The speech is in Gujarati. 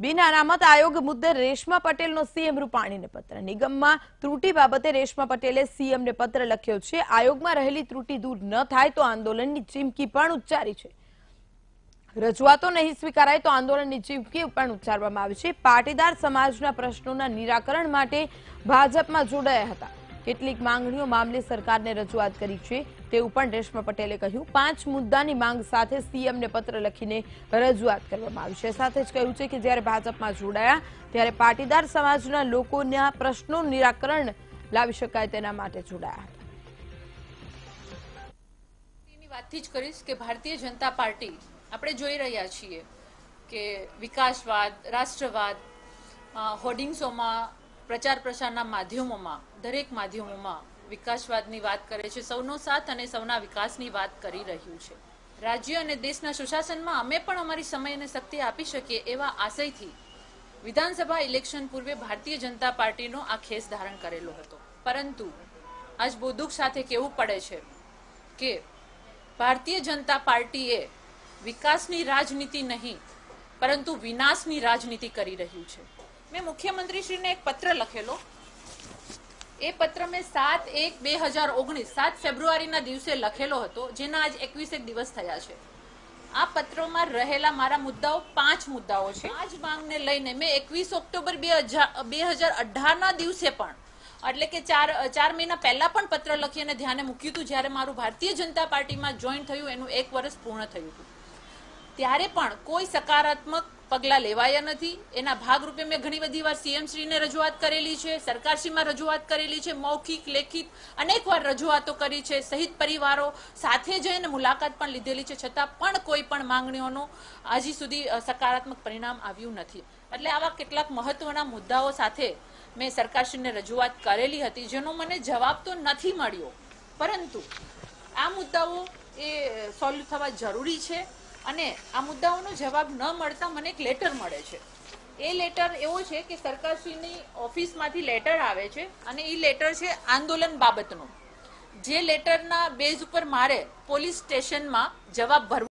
બિન અનામત આયોગ મુદ્દે રેશમા પટેલનો સીએમ રૂપાણીને પત્ર. નિગમમાં ત્રુટી બાબતે રેશમા પટેલે સીએમને પત્ર લખ્યો છે. આયોગમાં રહેલી ત્રુટી દૂર ન થાય તો આંદોલનની ચીમકી પણ ઉચ્ચારી છે. રજૂઆતો નહીં સ્વીકારાય તો આંદોલનની ચીમકી પણ ઉચ્ચારવામાં આવી છે. પાટીદાર સમાજના પ્રશ્નોના નિરાકરણ માટે ભાજપમાં જોડાયા હતા. કેટલીક માંગણીઓ મામલે સરકારને રજૂઆત કરી છે. તેવું પણ રેશમા પટેલે કહ્યું. પાંચ મુદ્દાની માંગ સાથે સીએમને પત્ર લખીને રજૂઆત કરવામાં આવી છે. સાથે જ કહ્યું છે કે જ્યારે ભાજપમાં જોડાયા, ત્યારે પાટીદાર સમાજના લોકોના પ્રશ્નોનું નિરાકરણ લાવી શકાય તેના માટે જોડાયા વાતથી જ કરીશ કે ભારતીય જનતા પાર્ટી, આપણે જોઈ રહ્યા છીએ કે વિકાસવાદ, રાષ્ટ્રવાદ હોર્ડિંગ્સોમાં પ્રચાર પ્રસારના માધ્યમોમાં, દરેક માધ્યમોમાં વિકાસવાદની વાત કરે છે. સૌનો સાથ અને સૌના વિકાસની વાત કરી રહ્યું છે. રાજ્ય અને દેશના સુશાસનમાં અમે પણ અમારી સમય અને શક્તિ આપી શકીએ એવા આશયથી વિધાનસભા ઇલેક્શન પૂર્વે ભારતીય જનતા પાર્ટીનો આ ખેસ ધારણ કરેલો હતો. પરંતુ આજ બહુ દુઃખ સાથે કહેવું પડે છે કે ભારતીય જનતા પાર્ટીએ વિકાસની રાજનીતિ નહીં, પરંતુ વિનાશની રાજનીતિ કરી રહ્યું છે. મેં મુખ્યમંત્રીશ્રીને એક પત્ર લખેલો. એ પત્ર મેં સાત એક બે હજાર ઓગણીસ, સાત ફેબ્રુઆરીના દિવસે લખેલો હતો, જેના આજ એકવીસેક દિવસ થયા છે. આ પત્રોમાં રહેલા મારા મુદ્દાઓ પાંચ મુદ્દાઓ છે. આ જ માંગને લઈને મેં એકવીસ ઓક્ટોબર બે હજાર બે હજાર અઢારના દિવસે પણ, એટલે કે ચાર ચાર મહિના પહેલા પણ પત્ર લખી અને ધ્યાને મૂક્યું હતું, જ્યારે મારું ભારતીય જનતા પાર્ટીમાં જોઈન થયું, એનું એક વર્ષ પૂર્ણ થયું હતું. ત્યારે પણ કોઈ સકારાત્મક પગલાં લેવાયા નથી. એના ભાગરૂપે મેં ઘણી બધી વાર સીએમ શ્રીને રજૂઆત કરેલી છે, સરકારશ્રીમાં રજૂઆત કરેલી છે, મૌખિક, લેખિત અનેક વાર રજૂઆતો કરી છે, સહિત પરિવારો સાથે જઈને મુલાકાત પણ લીધેલી છે, છતાં પણ કોઈ પણ માંગણીઓનું હજી સુધી સકારાત્મક પરિણામ આવ્યું નથી. એટલે આવા કેટલાક મહત્વના મુદ્દાઓ સાથે મેં સરકારશ્રીને રજૂઆત કરેલી હતી, જેનો મને જવાબ તો નથી મળ્યો. પરંતુ આ મુદ્દાઓ એ સોલ્વ થવા જરૂરી છે. અને આ મુદ્દાઓનો જવાબ ન મળતા મને એક લેટર મળે છે. એ લેટર એવો છે કે સરકારશ્રીની ઓફિસમાંથી લેટર આવે છે અને એ લેટર છે આંદોલન બાબતનો. જે લેટરના બેઝ ઉપર મારે પોલીસ સ્ટેશનમાં જવાબ ભરવો